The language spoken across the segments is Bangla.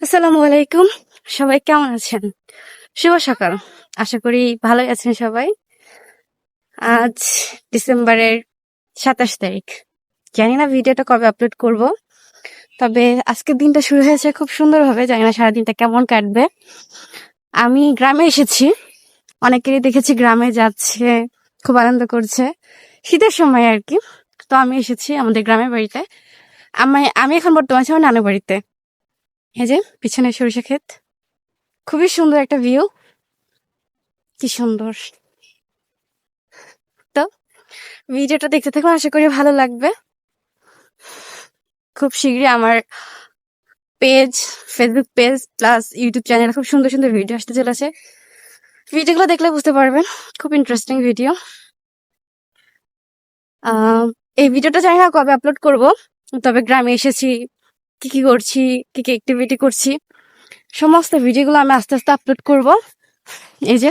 আসসালামু আলাইকুম। সবাই কেমন আছেন? শুভ সকাল। আশা করি ভালোই আছেন সবাই। আজ ডিসেম্বরের সাতাশ তারিখ। জানি না ভিডিওটা কবে আপলোড করব। তবে আজকের দিনটা শুরু হয়েছে খুব সুন্দরভাবে। জানি না সারাদিনটা কেমন কাটবে। আমি গ্রামে এসেছি। অনেকেরই দেখেছি গ্রামে যাচ্ছে, খুব আনন্দ করছে। শীতের সময় আর কি। তো আমি এসেছি আমাদের গ্রামের বাড়িতে। আমি আমি এখন বর্তমানে আমার নানু বাড়িতে। এই যে, পিছনে সরিষা ক্ষেত। খুবই সুন্দর একটা ভিউ কি সুন্দর। তো, ভিডিওটা দেখতে থাকো, আশা করি ভালো লাগবে। খুব শীঘ্রই আমার page Facebook page plus YouTube channel খুব সুন্দর সুন্দর ভিডিও আসতে চলেছে। ভিডিওগুলো দেখলে বুঝতে পারবেন, খুব ইন্টারেস্টিং ভিডিও এই ভিডিওটা জানি না কবে আপলোড করব, তবে গ্রামে এসেছি। কি কি করছি, কি কি অ্যাক্টিভিটি করছি, সমস্ত ভিডিওগুলো আমি আস্তে আস্তে আপলোড করব। এই যে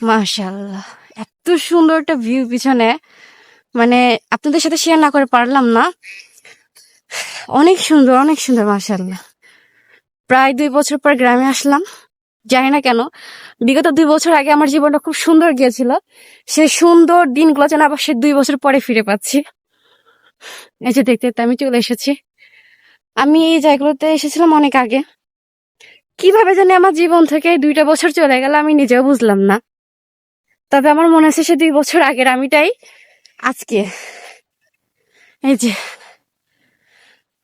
মাশাল্লাহ এত সুন্দর একটা ভিউ পিছনে। মানে আপনাদের সাথে শেয়ার না করে পারলাম না। অনেক সুন্দর অনেক সুন্দর মাশাল্লাহ প্রায় দুই বছর পর গ্রামে আসলাম। জানি না কেন, বিগত দুই বছর আগে আমার জীবনটা খুব সুন্দর গিয়েছিল। সে সুন্দর দিনগুলো যেন আবার সে দুই বছর পরে ফিরে পাচ্ছি। এই যে দেখতে দেখতে আমি চলে এসেছি। আমি এই জায়গাগুলোতে এসেছিলাম অনেক আগে। কীভাবে জানি আমার জীবন থেকে দুইটা বছর চলে গেল আমি নিজেও বুঝলাম না। তবে আমার মনে আছে সে দুই বছর আগের আমিটাই আজকে। এই যে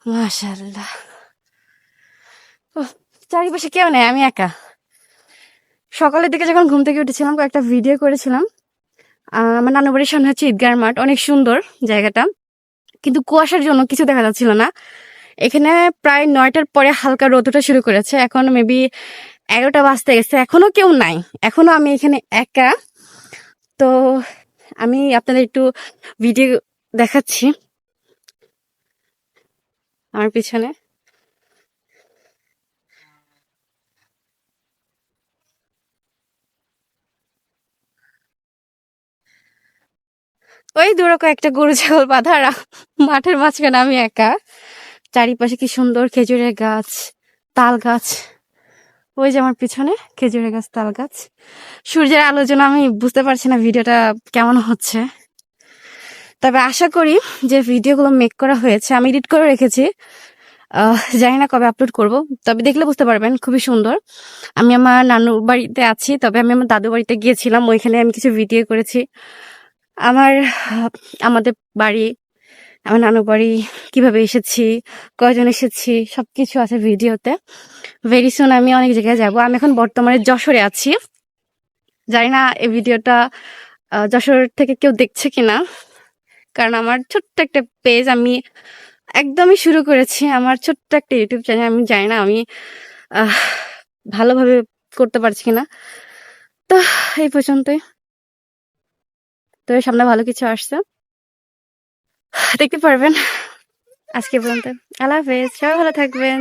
মাশাল্লাহ ওহ, চারিপাশে কেউ নেই আমি একা। সকালের দিকে যখন ঘুম থেকে উঠেছিলাম কয়েকটা ভিডিও করেছিলাম। আমার নানু বাড়ির সামনে হচ্ছে ঈদগার মাঠ অনেক সুন্দর জায়গাটা। কিন্তু কুয়াশার জন্য কিছু দেখা যাচ্ছিল না। এখানে প্রায় নয়টার পরে হালকা রোদ ওঠা শুরু করেছে। এখন মেবি এগারোটা বাজতে গেছে। এখনও কেউ নাই। এখনও আমি এখানে একা। তো আমি আপনাদের একটু ভিডিও দেখাচ্ছি। আমার পিছনে। ওই দূরে একটা গরু ছাগল বাঁধা মাঠের মাঝখানে আমি একা। চারিপাশে কি সুন্দর খেজুরের গাছ, তাল গাছ। ওই যে আমার পিছনে খেজুরের গাছ, তাল গাছ। সূর্যের আলোর জন্য আমি বুঝতে পারছি না ভিডিওটা কেমন হচ্ছে। তবে আশা করি যে ভিডিওগুলো মেক করা হয়েছে। আমি এডিট করে রেখেছি। জানি না কবে আপলোড করব। তবে দেখলে বুঝতে পারবেন, খুবই সুন্দর। আমি আমার নানুর বাড়িতে আছি, তবে আমি আমার দাদু বাড়িতে গিয়েছিলাম। ওইখানে আমি কিছু ভিডিও করেছি। আমার, আমাদের বাড়ি আমার নানু বাড়ি, কীভাবে এসেছি, কয়জন এসেছি, সবকিছু আছে ভিডিওতে। ভেরি সুন আমি অনেক জায়গায় যাব। আমি এখন বর্তমানে যশোরে আছি। জানি না এই ভিডিওটা যশোর থেকে কেউ দেখছে কিনা। কারণ আমার ছোট্ট একটা পেজ আমি একদমই শুরু করেছি। আমার ছোট্ট একটা ইউটিউব চ্যানেল আমি জানি না আমি ভালোভাবে করতে পারছি কিনা। তো, এই পর্যন্তই। তো, সামনে ভালো কিছু আসছে। দেখতে পারবেন। আজকে পর্যন্ত। আল্লাহ হাফেজ। সবাই ভালো থাকবেন।